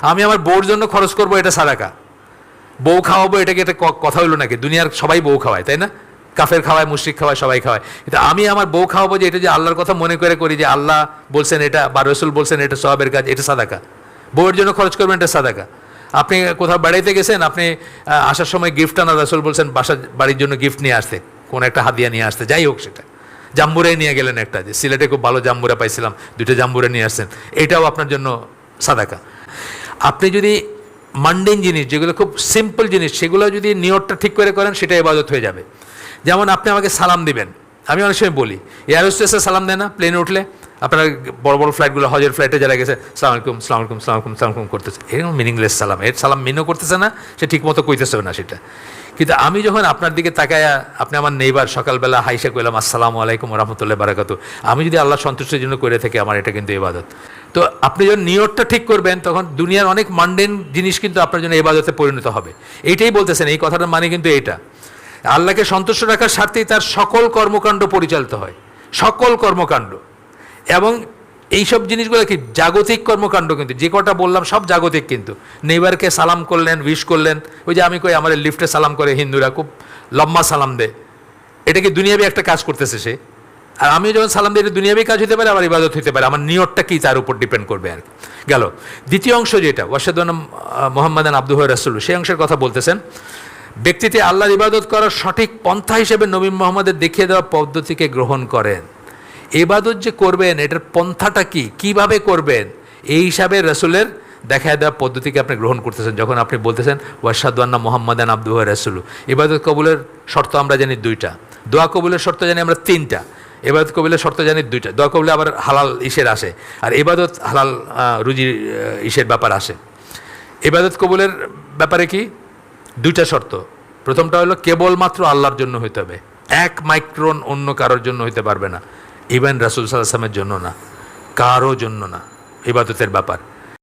আমি আমার বউর জন্য খরচ করব, এটা সাদাকা। বউ খাওয়াবো এটাকে একটা ক- কথা হলো নাকি? দুনিয়ার সবাই বউ খাওয়ায়, তাই না? কাফের খাওয়ায়, মুশরিক খাওয়ায়, সবাই খাওয়ায়। কিন্তু আমি আমার বউ খাওয়াবো যে এটা যে আল্লাহর কথা মনে করে করি যে আল্লাহ বলছেন এটা, বা রসুল বলছেন এটা সবের কাজ, এটা সাদাকা। বউয়ের জন্য খরচ করবেন, এটা সাদাকা। আপনি কোথাও বেড়াইতে গেছেন, আপনি আসার সময় গিফট আনা, রসুল বলছেন বাসা, বাড়ির জন্য গিফট নিয়ে আসতে, কোন একটা হাদিয়া নিয়ে আসতে, যাই হোক সেটা। জাম্বুরে নিয়ে গেলেন একটা, যে সিলেটে খুব ভালো জাম্বুরা পাইছিলাম দুটো জাম্বুরে নিয়ে আসছেন, এটাও আপনার জন্য সাদাকা। আপনি যদি মান্ডেন জিনিস, যেগুলো খুব সিম্পল জিনিস, সেগুলো যদি নিয়তটা ঠিক করে করেন, সেটা ইবাদত হয়ে যাবে। যেমন আপনি আমাকে সালাম দিবেন। আমি অনেক সময় বলি এয়ার হোস্টেসে সালাম দেয় না প্লেনে উঠলে? আপনারা বড় বড় ফ্লাইটগুলো হজের ফ্লাইটে যারা গেছে, সালাম আলাইকুম সালাম আলাইকুম সালাম আলাইকুম সালাম আলাইকুম করতেছে। এরকম মিনিংলেস সালাম। এর সালাম মিনও করতেছে না, সে ঠিক মতো কইতেছে না সেটা। কিন্তু আমি যখন আপনার দিকে তাকায়া, আপনি আমার নেইবার সকালবেলা হাইসা কইলাম, আসসালামু আলাইকুম রহমতুল্লাহ বারাকাতু আমি যদি আল্লাহ সন্তুষ্টির জন্য করে থাকি, আমার এটা কিন্তু ইবাদত। তো আপনি যখন নিয়তটা ঠিক করবেন, তখন দুনিয়ার অনেক মান্ডেন জিনিস কিন্তু আপনার জন্য ইবাদতে পরিণত হবে। এইটাই বলতেছেন, এই কথাটার মানে কিন্তু এটা। আল্লাহকে সন্তুষ্ট রাখার স্বার্থেই তার সকল কর্মকাণ্ড পরিচালিত হয়। সকল কর্মকাণ্ড। এবং এইসব জিনিসগুলো কি? জাগতিক কর্মকাণ্ড কিন্তু। যে কটা বললাম, সব জাগতিক কিন্তু। নেইবারকে সালাম করলেন উইশ করলেন। ওই যে আমি কই আমাদের লিফটে সালাম করে হিন্দুরা, খুব লম্বা সালাম দেয়। এটা কি দুনিয়াবি একটা কাজ করতেছে সে? আর আমি যখন সালাম দিই, এটা দুনিয়াবি কাজ হতে পারে, আবার ইবাদত হতে পারে। আমার নিয়তটা কি তার উপর ডিপেন্ড করবে আর গেল। দ্বিতীয় অংশ যেটা ওয়াসাদ মোহাম্মদান আব্দুহ রাসুল সেই অংশের কথা বলতেছেন। ব্যক্তিতে আল্লাহর ইবাদত করার সঠিক পন্থা হিসেবে নবী মোহাম্মদের দেখিয়ে দেওয়া পদ্ধতিকে গ্রহণ করেন। এবাদত যে করবেন, এটার পন্থাটা কি? কীভাবে করবেন? এই হিসাবে রসুলের দেখায় দেওয়া পদ্ধতিকে আপনি গ্রহণ করতেছেন। যখন আপনি বলতেছেন ওয়াসাদান্না মোহাম্মদান আব্দুহ রসুল ইবাদত কবুলের শর্ত আমরা জানি দুইটা। দোয়া কবুলের শর্ত জানি আমরা তিনটা। এবাদত কবুলের শর্ত জানি দুইটা। দোয়া কবুলে আবার হালাল ইসের আসে। আর এবাদত হালাল রুজির ইসের ব্যাপার আসে। এবাদত কবুলের ব্যাপারে কি? দুইটা শর্ত। প্রথমটা হলো, কেবলমাত্র আল্লাহর জন্য হইতে হবে। এক মাইক্রন অন্য কারোর জন্য হইতে পারবে না। ইভেন রাসুল সাল্লামের জন্য না কারও জন্য না ইবাদতের ব্যাপার।